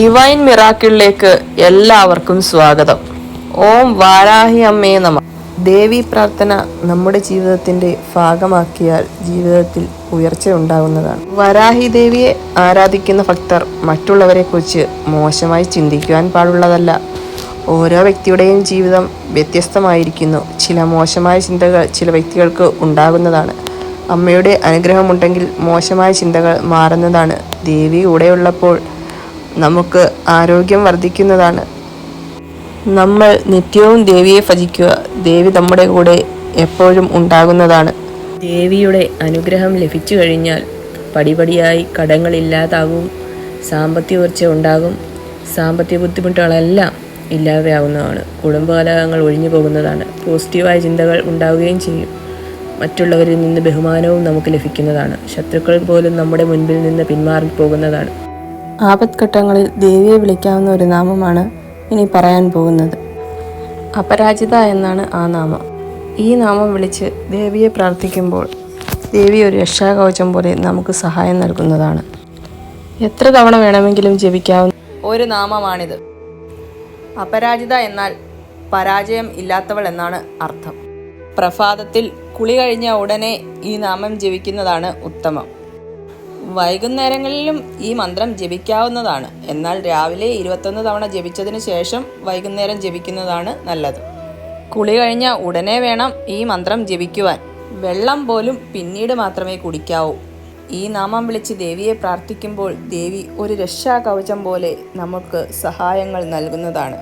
Divine മിറാക്കിളിലേക്ക് എല്ലാവർക്കും സ്വാഗതം. ഓം വാരാഹി അമ്മേ നമ. ദേവി പ്രാർത്ഥന നമ്മുടെ ജീവിതത്തിന്റെ ഭാഗമാക്കിയാൽ ജീവിതത്തിൽ ഉയർച്ച ഉണ്ടാകുന്നതാണ്. വരാഹി ദേവിയെ ആരാധിക്കുന്ന ഭക്തർ മറ്റുള്ളവരെക്കുറിച്ച് മോശമായി ചിന്തിക്കുവാൻ പാടുള്ളതല്ല. ഓരോ വ്യക്തിയുടെയും ജീവിതം വ്യത്യസ്തമായിരിക്കുന്നു. ചില മോശമായ ചിന്തകൾ ചില വ്യക്തികൾക്ക് ഉണ്ടാകുന്നതാണ്. അമ്മയുടെ അനുഗ്രഹമുണ്ടെങ്കിൽ മോശമായ ചിന്തകൾ മാറുന്നതാണ്. ദേവി കൂടെയുള്ളപ്പോൾ നമുക്ക് ആരോഗ്യം വർദ്ധിക്കുന്നതാണ്. നമ്മൾ നിത്യവും ദേവിയെ ഭജിക്കുക. ദേവി നമ്മുടെ കൂടെ എപ്പോഴും ഉണ്ടാകുന്നതാണ്. ദേവിയുടെ അനുഗ്രഹം ലഭിച്ചു കഴിഞ്ഞാൽ പടിപടിയായി കടങ്ങളില്ലാതാകും സാമ്പത്തിക ഉയർച്ച ഉണ്ടാകും സാമ്പത്തിക ബുദ്ധിമുട്ടുകളെല്ലാം ഇല്ലാതെയാവുന്നതാണ്. കുടുംബകലഹങ്ങൾ ഒഴിഞ്ഞു പോകുന്നതാണ്. പോസിറ്റീവായ ചിന്തകൾ ഉണ്ടാവുകയും ചെയ്യും. മറ്റുള്ളവരിൽ നിന്ന് ബഹുമാനവും നമുക്ക് ലഭിക്കുന്നതാണ്. ശത്രുക്കൾ പോലും നമ്മുടെ മുൻപിൽ നിന്ന് പിന്മാറിപ്പോകുന്നതാണ്. ആപത്ഘട്ടങ്ങളിൽ ദേവിയെ വിളിക്കാവുന്ന ഒരു നാമമാണ് ഇനി പറയാൻ പോകുന്നത്. അപരാജിത എന്നാണ് ആ നാമം. ഈ നാമം വിളിച്ച് ദേവിയെ പ്രാർത്ഥിക്കുമ്പോൾ ദേവി ഒരു രക്ഷാകവചം പോലെ നമുക്ക് സഹായം നൽകുന്നതാണ്. എത്ര തവണ വേണമെങ്കിലും ജപിക്കാവുന്ന ഒരു നാമമാണിത്. അപരാജിത എന്നാൽ പരാജയം ഇല്ലാത്തവൾ എന്നാണ് അർത്ഥം. പ്രഭാതത്തിൽ കുളി കഴിഞ്ഞ ഉടനെ ഈ നാമം ജപിക്കുന്നതാണ് ഉത്തമം. വൈകുന്നേരങ്ങളിലും ഈ മന്ത്രം ജപിക്കാവുന്നതാണ്. എന്നാൽ രാവിലെ ഇരുപത്തൊന്ന് തവണ ജപിച്ചതിന് ശേഷം വൈകുന്നേരം ജപിക്കുന്നതാണ് നല്ലത്. കുളി കഴിഞ്ഞ ഉടനെ വേണം ഈ മന്ത്രം ജപിക്കുവാൻ. വെള്ളം പോലും പിന്നീട് മാത്രമേ കുടിക്കാവൂ. ഈ നാമം വിളിച്ച് ദേവിയെ പ്രാർത്ഥിക്കുമ്പോൾ ദേവി ഒരു രക്ഷാകവചം പോലെ നമുക്ക് സഹായങ്ങൾ നൽകുന്നതാണ്.